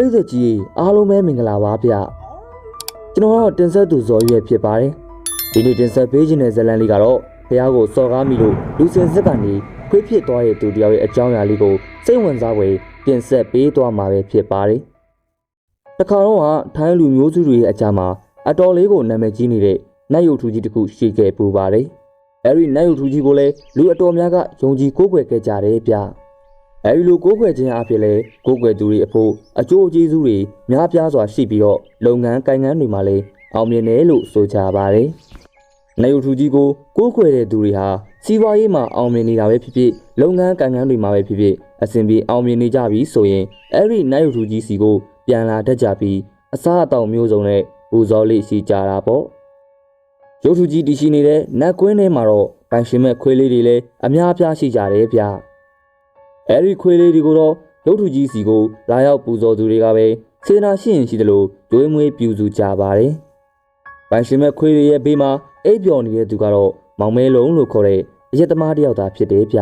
ပရိသတ်ကြီးအားလုံးပဲမင်္ဂလာပါဗျကျွန်တော်ကတော့တင်ဆက်သူဇော်ရွယ်ဖြစ်ပါတယ်ဒီနေ့တင်ဆက်ပေးခြင်းတဲ့ဇတ်လန်လေးကတော့ဖះကိုစော်ကားမိလို့လူစင်စစ်ကနေခွေးဖြစ်သွားတဲ့သူတယောက်ရဲ့အကြောင်းအရာလေးကိုစိတ်ဝင်စားဖွယ်တင်ဆက်ပေးသွားမှာပဲဖြစ်ပါတယ်တခါတော့ကထိုင်းလူမျိုးစုတွေရဲ့အကြမ်းမှာအတော်လေးကိုနာမည်ကြီးနေတဲ့နတ်ရုပ်ထူကြီးတစ်ခုရှိခဲ့ပူပါတယ်အဲဒီနတ်ရုပ်ထူကြီးကိုလည်းလူအတော်များကယုံကြည်ကိုးကွယ်ခဲ့ကြတယ်ဗျ အဲဒီလိုကိုးကွယ်ခြင်းအဖြစ်လဲကိုးကွယ်သူတွေအဖို့အကျိုးအကျေးဇူးတွေများပြားစွာရှိပြီးတော့လုပ်ငန်းကိုင်ငန်းတွေမှာလည်းအောင်မြင်တယ်လို့ဆိုကြပါတယ်။နေရုထူကြီးကိုကိုးကွယ်တဲ့သူတွေဟာစီးပွားရေးမှာအောင်မြင်နေတာပဲဖြစ်ဖြစ်လုပ်ငန်းကိုင်ငန်းတွေမှာပဲဖြစ်ဖြစ်အစဉ်ပြေအောင်မြင်နေကြပြီဆိုရင်အဲဒီနေရုထူကြီးစီကိုပြန်လာတတ်ကြပြီးအစားအသောက်မျိုးစုံနဲ့ပူဇော်လေးရှိကြတာပေါ့။ရုပ်ထူကြီးတည်ရှိနေတဲ့နတ်ကွင်းထဲမှာတော့ပိုင်ရှင်မဲ့ခွေးလေးတွေလည်းအများအပြားရှိကြတယ်ဗျ။ အဲဒီခွေးလေးတွေကိုတော့ရုပ်ထုကြီးစီကိုလာရောက်ပူဇော်သူတွေကပဲစေနာရှိရင်ရှိသလိုဒွေးမွေးပြူစုကြပါတယ်။ပိုင်ရှင်မဲ့ခွေးတွေရဲ့ဘေးမှာအိပ်ပျော်နေတဲ့သူကတော့မောင်မဲလုံးလို့ခေါ်တဲ့အရက်သမားတစ်ယောက်သာဖြစ်တယ်ဗျ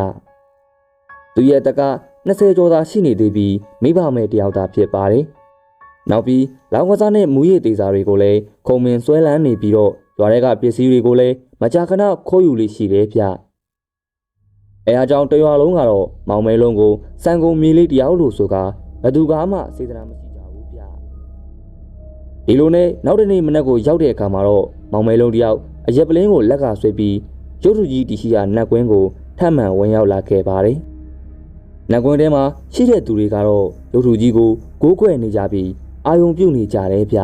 ။သူရဲ့တက်က20ကျော်သာရှိနေသေးပြီးမိဘမဲ့တစ်ယောက်သာဖြစ်ပါတယ်။နောက်ပြီးလောင်ကစားနဲ့မူရည်သေးစာတွေကိုလည်းခုံမင်ဆွဲလန်းနေပြီးတော့ရွာတွေကပစ္စည်းတွေကိုလည်းမကြာခဏခိုးယူလေးရှိတယ်ဗျ။ အဲအားကြောင့်တရွာလုံးကတော့မောင်မဲလုံးကိုစံကုန်မြေလေးတယောက်လို့ဆိုကဘယ်သူကမှစေတနာမရှိကြဘူးဗျဒီလိုနဲ့နောက်တနေ့မနက်ကိုရောက်တဲ့အခါမှာတော့မောင်မဲလုံးတယောက်အရက်ပလင်းကိုလက်ကဆွဲပြီးရုပ်ထုကြီးတီရှိရာနတ်ကွင်းကိုထပ်မံဝင်ရောက်လာခဲ့ပါတယ်နတ်ကွင်းထဲမှာရှိတဲ့သူတွေကတော့ရုပ်ထုကြီးကိုကိုးကွယ်နေကြပြီးအာယုံပြုတ်နေကြတယ်ဗျ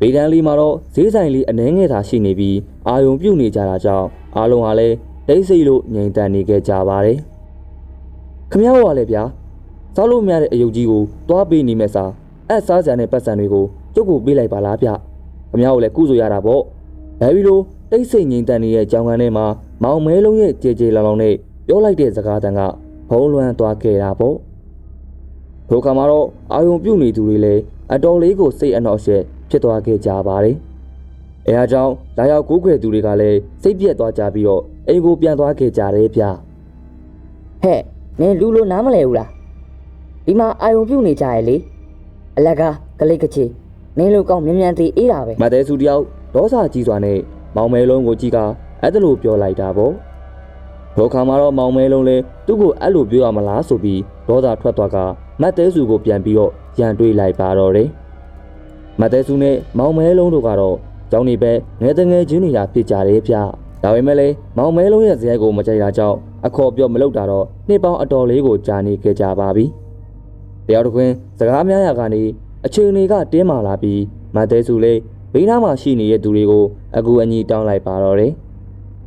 ဗေဒန်လေးမှာတော့ဈေးဆိုင်လေးအနှဲငယ်သာရှိနေပြီးအာယုံပြုတ်နေကြတာကြောင့်အားလုံးဟာလည်း တိတ်ဆိတ်လို့ငြိမ်သက်နေခဲ့ကြပါတယ်။ခမည်းတော်ကလည်းဗျာစားလို့မရတဲ့အယုတ်ကြီးကိုသွားပေးနေမဲ့စားအဲ့စားစရာနဲ့ပတ်စံတွေကိုကျုပ်ကိုပေးလိုက်ပါလားဗျ။ခမည်းတော်လည်းကုဆိုရတာပေါ့။ဒါပြီးလို့တိတ်ဆိတ်ငြိမ်သက်နေတဲ့ကြောင်ကန်ထဲမှာမောင်မဲလုံးရဲ့ကြေကြေလောင်လောင်နဲ့ပြောလိုက်တဲ့စကားတန်ကဘုံလွှမ်းသွားခဲ့တာပေါ့။ဒုက္ခမှာတော့အာယုံပြုတ်နေသူတွေလည်းအတော်လေးကိုစိတ်အနှောက်အယှက်ဖြစ်သွားခဲ့ကြပါတယ်။အဲအားကြောင့်လာရောက်ကိုးကွယ်သူတွေကလည်းစိတ်ပြက်သွားကြပြီးတော့ အိမ်ကိုပြန်သွားခဲ့ကြတယ်ဗျဟဲ့နင်လူလိုနားမလဲဘူးလားဒီမှာအာယုံပြုတ်နေကြရလေအလကားကလိတ်ကချေနင်လိုကောင်းမြန်မြန်သေးအေးတာပဲမတဲစုတယောက်ဒေါသကြီးစွာနဲ့မောင်မဲလုံးကိုကြည့်ကအဲ့ဒါလိုပြောလိုက်တာပေါ့ဒုက္ခမှာတော့မောင်မဲလုံးလဲသူ့ကိုအဲ့လိုပြောရမလားဆိုပြီးဒေါသထွက်သွားကမတ်တဲစုကိုပြန်ပြီးတော့ရန်တွေးလိုက်ပါတော့တယ်မတ်တဲစုနဲ့မောင်မဲလုံးတို့ကတော့ကျောင်းနေပဲငယ်တငယ်ချင်းနေတာဖြစ်ကြတယ်ဗျ ဒါပေမဲ့လည်းမောင်မဲလုံးရဲ့ဇယက်ကိုမကြိုက်တာကြောင့်အခေါ်ပြောမလုပ်တာတော့နှစ်ပေါင်းအတော်လေးကိုကြာနေခဲ့ကြပါပြီတယောက်တစ်ခွင်းစကားများရာကနေအချိန်တွေကတင်းမာလာပြီးမတ်တဲစုလေးဘေးနားမှာရှိနေတဲ့သူတွေကိုအကူအညီတောင်းလိုက်ပါတော့တယ်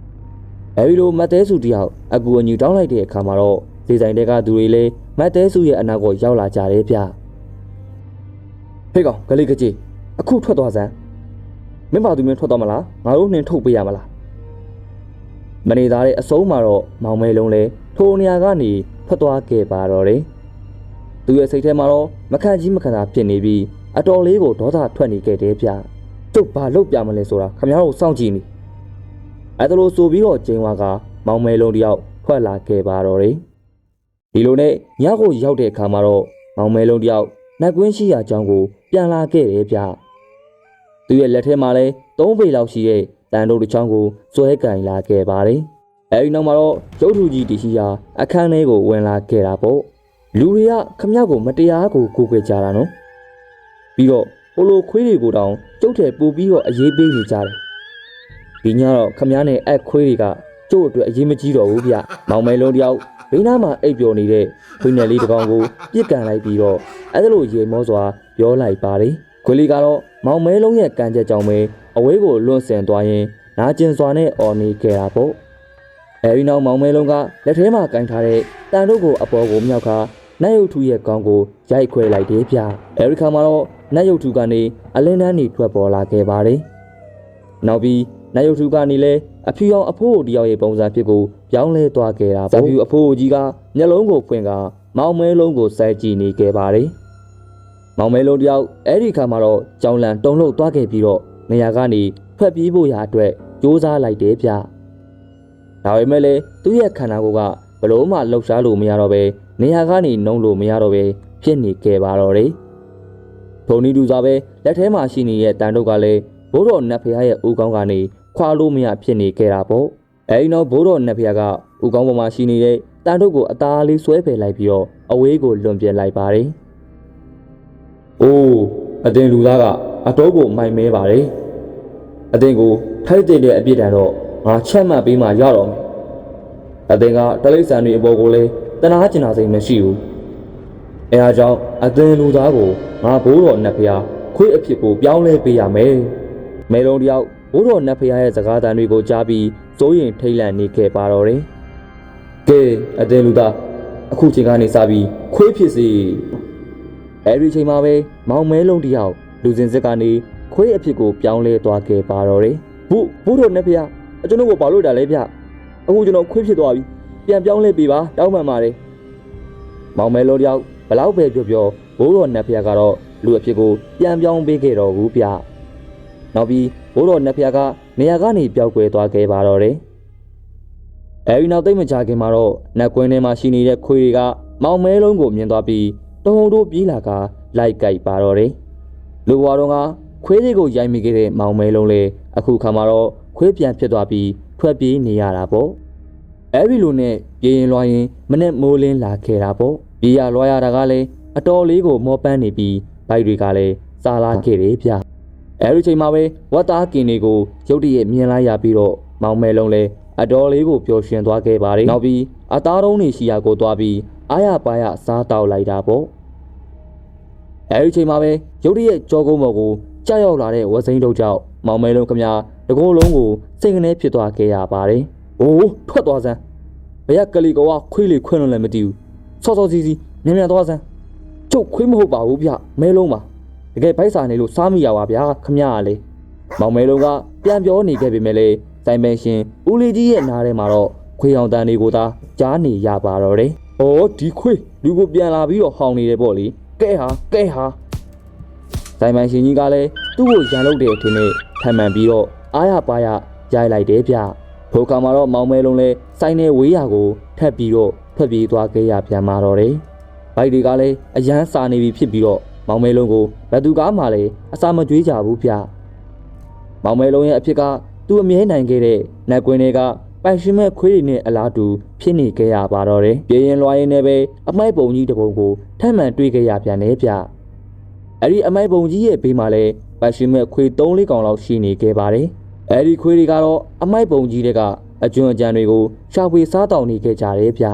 ။အဲဒီလိုမတ်တဲစုတယောက်အကူအညီတောင်းလိုက်တဲ့အခါမှာတော့ဈေးဆိုင်တွေကသူတွေလည်းမတ်တဲစုရဲ့အနာကိုရောက်လာကြတယ်ဗျ။ဟေးကောင်ဂလိကကြီးအခုထွက်သွားစမ်းမင်းပါသူမျိုးထွက်သွားမလားငါတို့နှင်ထုတ်ပေးရမလား မနေသားတဲ့အစုံးမှာတော့မောင်မဲလုံးလဲထိုနေရာကနေထွက်သွားခဲ့ပါတော့တယ်။သူရဲ့စိတ်ထဲမှာတော့မခံကြီးမခံတာဖြစ်နေပြီးအတော်လေးကိုဒေါသထွက်နေခဲ့တယ်ဗျ။ကျုပ်ဘာလုပ်ပြမလဲဆိုတာခမ ्या တို့စောင့်ကြည့်နေ။အဲဒါလို့ဆိုပြီးတော့ကျင်းဝါကမောင်မဲလုံးတယောက်ထွက်လာခဲ့ပါတော့တယ်။ဒီလိုနဲ့ညကိုရောက်တဲ့အခါမှာတော့မောင်မဲလုံးတယောက်နှက်ကွင်းရှိရာအကြောင်းကိုပြန်လာခဲ့တယ်ဗျ။သူရဲ့လက်ထဲမှာလည်း၃ပေလောက်ရှိတဲ့ တန်တို့တစ်ချောင်းကိုစွဲကင်လာခဲ့ပါတယ်။အဲဒီနောက်မှာတော့ရုပ်ထုကြီးတရှိရာအခန်းထဲကိုဝင်လာခဲ့တာပေါ့။လူတွေကခမ ्या ကိုမတရားကိုကိုးကွယ်ကြတာနော်။ပြီးတော့ဟိုလိုခွေးတွေကိုတောင်ကျုပ်ထဲပို့ပြီးတော့အရေးပေးနေကြတယ်။ဒီညတော့ခမ ्या နဲ့အဲ့ခွေးတွေကကျုပ်အတွက်အရေးမကြီးတော့ဘူးဗျ။မောင်မဲလုံးတယောက်ဘေးနားမှာအိပ်ပျော်နေတဲ့ခွေးနယ်လေးတစ်ကောင်ကိုပြစ်ကန်လိုက်ပြီးတော့အဲ့ဒါလိုရေမောစွာပြောလိုက်ပါတယ်။ခွေးလေးကတော့မောင်မဲလုံးရဲ့ကံကြက်ကြောင့်ပဲ အဝေးကိုလွန့်စင်သွားရင်နာကျင်စွာနဲ့အော်နေခဲ့တာပေါ့။အဲဒီနောက်မောင်မဲလုံးကလက်ထဲမှာကင်ထားတဲ့တန်တို့ကိုအပေါ်ကိုမြောက်ခါနတ်ရုပ်ထုရဲ့ကောင်းကိုရိုက်ခွဲလိုက်တယ်ဗျ။အဲဒီခါမှာတော့နတ်ရုပ်ထုကနေအလင်းတန်းနေထွက်ပေါ်လာခဲ့ပါတယ်။နောက်ပြီးနတ်ရုပ်ထုကနေလည်းအဖြူရောင်အဖိုးတယောက်ရဲ့ပုံစံဖြစ်ကိုပြောင်းလဲသွားခဲ့တာပေါ့။ဇဖြူအဖိုးကြီးကမျက်လုံးကိုဖွင့်ကမောင်မဲလုံးကိုစိုက်ကြည့်နေခဲ့ပါတယ်။မောင်မဲလုံးတယောက်အဲ့ဒီခါမှာတော့ကြောင်လန်တုံလှုပ်သွားခဲ့ပြီးတော့ နေရာကနေထွက်ပြေးဖို့ရာအတွက်စူးစမ်းလိုက်တယ်ဗျ။ဒါပေမဲ့လည်းသူ့ရဲ့ခန္ဓာကိုယ်ကဘလို့မှလှုပ်ရှားလို့မရတော့ပဲနေရာကနေနှုံးလို့မရတော့ပဲဖြစ်နေခဲ့ပါတော့တယ်။ထုံနီတူစွာပဲလက်ထဲမှာရှိနေတဲ့တန်တုတ်ကလည်းဘိုးတော်နတ်ဖရားရဲ့ဦးကောင်းကနေခွာလို့မရဖြစ်နေခဲ့တာပေါ့အဲဒီနောက်ဘိုးတော်နတ်ဖရားကဦးကောင်းပေါ်မှာရှိနေတဲ့တန်တုတ်ကိုအသားလေးဆွဲဖယ်လိုက်ပြီးတော့အဝေးကိုလွန်ပြလိုက်ပါတယ်။အိုးအတင်လူသားက အတော်ကိုမိုင်မဲပါတယ်။အတင်ကိုထိုက်တဲ့အပြစ်ဒဏ်တော့ငါချက်မှတ်ပေးမှရတော့မယ်။အတင်ကတလိษံတွေအပေါ်ကိုလည်းတနာကျင်နာစိတ်မရှိဘူး။အဲအားကြောင့်အတင်လူသားကိုငါဘိုးတော်နတ်ဖရားခွေးအဖြစ်ကိုပြောင်းလဲပေးရမယ်။မဲလုံးတယောက်ဘိုးတော်နတ်ဖရားရဲ့စကားသံတွေကိုကြားပြီးစိုးရင်ထိတ်လန့်နေခဲ့ပါတော့တယ်။ကဲအတင်လူသားအခုချိန်ကနေစပြီးခွေးဖြစ်စီအဲဒီချိန်မှာပဲမောင်မဲလုံးတယောက် လူစင်စစ်ကနေခွေးအဖြစ်ကိုပြောင်းလဲသွားခဲ့ပါတော့တယ်။ဘုဘိုးတော်နတ်ဖရားအကျွန်ုပ်ကိုဘာလို့တာလဲဗျ။အခုကျွန်တော်ခွေးဖြစ်သွားပြီ။ပြန်ပြောင်းလဲပေးပါတောင်းပန်ပါတယ်။မောင်မဲလုံးတယောက်ဘလောက်ပဲပြောပြောဘိုးတော်နတ်ဖရားကတော့လူအဖြစ်ကိုပြန်ပြောင်းပေးခဲ့တော့ဘူးဗျ။နောက်ပြီးဘိုးတော်နတ်ဖရားကနေရာကနေပျောက်ကွယ်သွားခဲ့ပါတော့တယ်။အဲဒီနောက်သိမ့်မကြခင်မှာတော့နတ်ကွင်းထဲမှာရှိနေတဲ့ခွေတွေကမောင်မဲလုံးကိုမြင်သွားပြီးတုံးတို့ပြေးလာကလိုက်ကြိုက်ပါတော့တယ်။ လူဘွားတော်ကခွေးတွေကိုရိုက်မိခဲ့တဲ့မောင်မဲလုံးလေအခုခါမှာတော့ခွေးပြန်ဖြစ်သွားပြီးထွက်ပြေးနေရတာပေါ့။အဲဒီလိုနဲ့ပြေးရင်လွှားရင်မနဲ့မိုးလင်းလာခဲ့တာပေါ့။ပြေးရလွှားရတာကလည်းအတော်လေးကိုမောပန်းနေပြီးဘိုက်တွေကလည်းစားလာခဲ့တယ်ဗျ။အဲဒီချိန်မှာပဲဝတ်သားကင်တွေကိုရုတ်တရက်မြင်လိုက်ရပြီးတော့မောင်မဲလုံးလည်းအတော်လေးကိုပျော်ရွှင်သွားခဲ့ပါတယ်။နောက်ပြီးအသားတုံးတွေရှိရာကိုသွားပြီးအားရပါရစားတောက်လိုက်တာပေါ့။ အဲဒီချိန်မှာပဲရုတ်တရက်ကြောကုန်းပေါ်ကိုကြောက်ရောက်လာတဲ့ဝစိန်တို့ကြောင့်မောင်မဲလုံးခမတကိုယ်လုံးကိုစိတ်ကနေဖြစ်သွားခဲ့ရပါတယ်။အိုးထွက်သွားစမ်း။ဘရက်ကလေးကခွေးလေးခွင်းလို့လည်းမတည်ဘူး။စောစောစီးစီးမြန်မြန်သွားစမ်း။ကျုပ်ခွေးမဟုတ်ပါဘူးဗျ။မဲလုံးပါ။တကယ်ဗိုက်စာနေလို့စားမိရပါဗျာခမရလေ။မောင်မဲလုံးကပြန်ပြောနေခဲ့ပေမဲ့လေတိုင်ပင်ရှင်ဦးလေးကြီးရဲ့နားထဲမှာတော့ခွေအောင်တန်တွေကိုသာကြားနေရပါတော့တယ်။အော်ဒီခွေလူကိုပြန်လာပြီးတော့ဟောင်းနေတယ်ပေါ့လေ။ ကဲဟာကဲဟာတိုင်ပင်ရှင်ကြီးကလည်းသူ့ကိုရန်လုပ်တဲ့အထင်နဲ့ထမ်းမှန်ပြီးတော့အားရပါရရိုက်လိုက်တယ်ဗျ။ထိုကမှာတော့မောင်မဲလုံးလဲစိုင်းနေဝေးရာကိုထပ်ပြီးတော့ဖက်ပြေးသွားခဲ့ရပြန်มาတော့တယ်။ဘိုက်တွေကလည်းအရန်စာနေပြီဖြစ်ပြီးတော့မောင်မဲလုံးကိုဘယ်သူကားမှလည်းအစာမကြွေးကြဘူးဗျ။မောင်မဲလုံးရဲ့အဖြစ်ကသူအမြဲနိုင်ခဲ့တဲ့နတ်ကွင်းတွေက ပိုင်ရှင်မဲ့ခွေးတွေနဲ့အလားတူဖြစ်နေခဲ့ရပါတော့တယ်။ပြေရင်လွှာရင်နဲ့ပဲအမိုက်ပုံကြီးတစ်ပုံကိုထပ်မံတွေ့ခဲ့ရပြန်တယ်ဗျ။အဲ့ဒီအမိုက်ပုံကြီးရဲ့ဘေးမှာလည်းပိုင်ရှင်မဲ့ခွေး၃၄ကောင်လောက်ရှိနေခဲ့ပါတယ်။အဲ့ဒီခွေးတွေကတော့အမိုက်ပုံကြီးတွေကအကျွမ်းအကြံတွေကိုရှာဖွေစားတောင်းနေခဲ့ကြတယ်ဗျ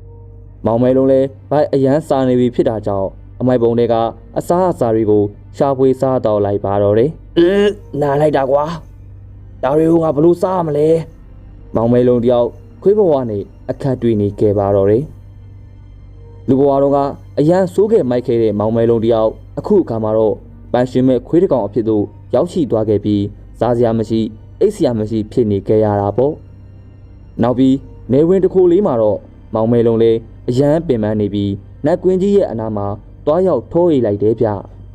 ။မောင်မဲလုံးလဲဘိုက်အရန်စာနေပြီဖြစ်တာကြောင့်အမိုက်ပုံတွေကအစားအစာတွေကိုရှာဖွေစားတောင်းလိုက်ပါတော့တယ်။အင်းနားလိုက်တာကွာ။ဒါတွေကိုငါဘလို့စားရမလဲ။ မောင်မဲလုံးတယောက်ခွေးဘဝနဲ့အခက်တွေ့နေခဲ့ပါတော့တယ်။လူဘဝတော့ကအရန်ဆိုးခဲ့မိုက်ခဲ့တဲ့မောင်မဲလုံးတယောက်အခုအခါမှာတော့ပန်းရှင်မဲ့ခွေးတကောင်အဖြစ်သို့ရောက်ရှိသွားခဲ့ပြီးစားစရာမရှိအိတ်စရာမရှိဖြစ်နေခဲ့ရတာပေါ့။နောက်ပြီးနေဝင်တစ်ခုလေးမှာတော့မောင်မဲလုံးလေးအရန်ပင်ပန်းနေပြီးနတ်ကွင်းကြီးရဲ့အနားမှာတွားရောက်ထိုးရိပ်လိုက်တယ်ဗျ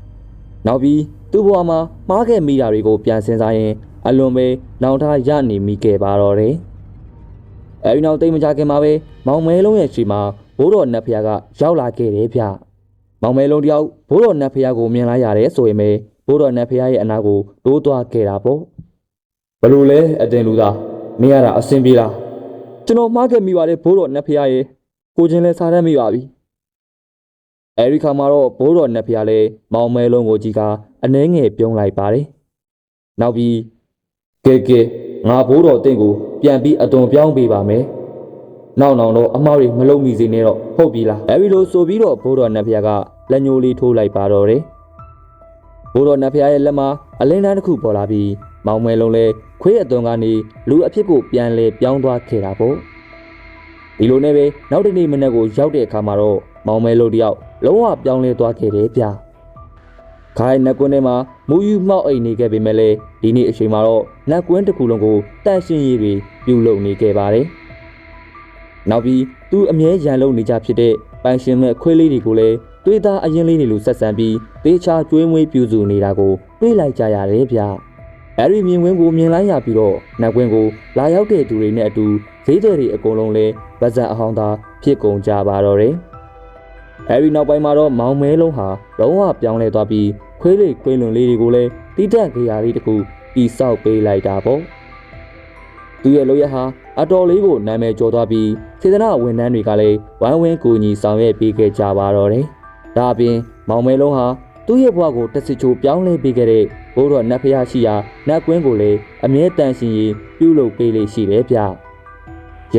။နောက်ပြီးသူ့ဘဝမှာမှားခဲ့မိတာတွေကိုပြန်စင်စားရင်အလွန်ပဲနောင်တရနေမိခဲ့ပါတော့တယ်။ အဲဒီနောက်တိတ်မကြခင်မှာပဲမောင်မဲလုံးရဲ့ရှီမှာဘိုးတော်နတ်ဖျားကရောက်လာခဲ့တယ်ဗျ။မောင်မဲလုံးတယောက်ဘိုးတော်နတ်ဖျားကိုမြင်လိုက်ရတယ်ဆိုရင်ပဲဘိုးတော်နတ်ဖျားရဲ့အနာကိုတိုးသွားခဲ့တာပေါ့။ဘလို့လဲအတင်လူသားမင်းရတာအဆင်ပြေလား။ကျွန်တော်မှားခဲ့မိပါတယ်ဘိုးတော်နတ်ဖျားရဲ့ကိုချင်းလဲစားတတ်မိပါပြီ။အဲဒီခါမှာတော့ဘိုးတော်နတ်ဖျားလဲမောင်မဲလုံးကိုကြီးကအနှဲငယ်ပြုံးလိုက်ပါတယ်။နောက်ပြီးကဲကဲ ငါဘိုးတော်တင့်ကိုပြန်ပြီးအသွင်ပြောင်းပေးပါမယ်။နောက်နောက်တော့အမားတွေမလုံမိစေနဲ့တော့ဟုတ်ပြီလား။အဲဒီလိုဆိုပြီးတော့ဘိုးတော်နတ်ဖျားကလက်ညှိုးလေးထိုးလိုက်ပါတော့တယ်။ဘိုးတော်နတ်ဖျားရဲ့လက်မှာအလင်းတန်းတစ်ခုပေါ်လာပြီးမောင်မဲလုံးလဲခွေးအသွင်ကနေလူအဖြစ်ကိုပြန်လဲပြောင်းသွားခဲ့တာပေါ့။ဒီလိုနဲ့ပဲနောက်တစ်နေ့မနေ့ကိုရောက်တဲ့အခါမှာတော့မောင်မဲလုံးတယောက်လုံးဝပြောင်းလဲသွားခဲ့တယ်ဗျ။ ခိုင်းနက်ကွန်းထဲမှာမူယူမှောက်အိမ်နေခဲ့ပေမဲ့လည်းဒီနေ့အချိန်မှာတော့နက်ကွန်းတစ်ခုလုံးကိုတန့်ရှင်းရေးတွေပြုလုပ်နေခဲ့ပါတယ်။နောက်ပြီးသူအမြဲရန်လုံနေကြဖြစ်တဲ့ပိုင်ရှင်မဲ့ခွေးလေးတွေကိုလည်းတွေးသားအရင်လေးတွေလိုဆက်ဆံပြီးတေချာကျွေးမွေးပြူစုနေတာကိုတွေးလိုက်ကြရတယ်ဗျ။အဲဒီမြင်ကွင်းကိုမြင်လိုက်ရပြီးတော့နက်ကွင်းကိုလာရောက်တဲ့သူတွေနဲ့အတူဈေးတွေတွေအကုန်လုံးလဲဗဇက်အဟောင်းသားဖြစ်ကုန်ကြပါတော့တယ်။အဲဒီနောက်ပိုင်းမှာတော့မောင်မဲလုံးဟာလုံးဝပြောင်းလဲသွားပြီး ခွေးလေးခွေးလွန်လေးတွေကိုလည်းတိတက်ကြရာလေးတစ်ခုတီဆောက်ပေးလိုက်တာပေါ့သူရဲ့လိုရဟာအတော်လေးကိုနာမည်ကျော်သွားပြီးစေတနာဝန်ထမ်းတွေကလည်းဝိုင်းဝန်းကူညီဆောင်ရွက်ပေးခဲ့ကြပါတော့တယ်ဒါအပြင်မောင်မဲလုံးဟာသူ့ရဲ့ဘဝကိုတက်စစ်ချိုပြောင်းလဲပေးခဲ့တဲ့ဘိုးတော်နတ်ဖျားရှိရာနတ်ကွင်းကိုလည်းအမြဲတမ်းရှင်ရင်ပြုလုပ်ပေးလေရှိတယ်ဗျရင်း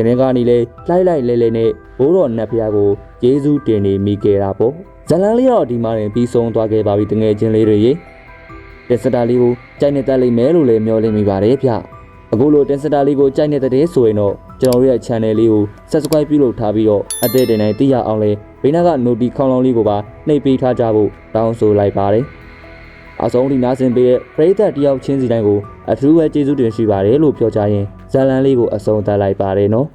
နှင်းကနေလေလှိုက်လိုက်လဲလဲနဲ့ဘိုးတော်နတ်ဖျားကိုယေရှုတင်နေမိခဲ့တာပေါ့ ဇလန်လေးတော့ဒီမှာရင်ပြီးဆုံးသွားခဲ့ပါပြီတငယ်ချင်းလေးတွေရေတင်စတာလေးကိုကြိုက်နေတတ်လိမ့်မယ်လို့လည်းမျှော်လင့်မိပါတယ်ဗျအခုလိုတင်စတာလေးကိုကြိုက်နေတဲ့တဲ့ဆိုရင်တော့ကျွန်တော်တို့ရဲ့ channel လေးကို subscribe ပြုလုပ်ထားပြီးတော့အသေးတင်တိုင်းသိရအောင်လဲဘေးနားက notify ခေါင်းလောင်းလေးကိုပါနှိပ်ပေးထားကြဖို့တောင်းဆိုလိုက်ပါတယ်အဆုံးထိနားဆင်ပေးတဲ့ပရိသတ်တယောက်ချင်းစီတိုင်းကိုအထူးပဲကျေးဇူးတင်ရှိပါတယ်လို့ပြောကြရင်ဇာလန်လေးကိုအဆုံးသတ်လိုက်ပါတယ်နော်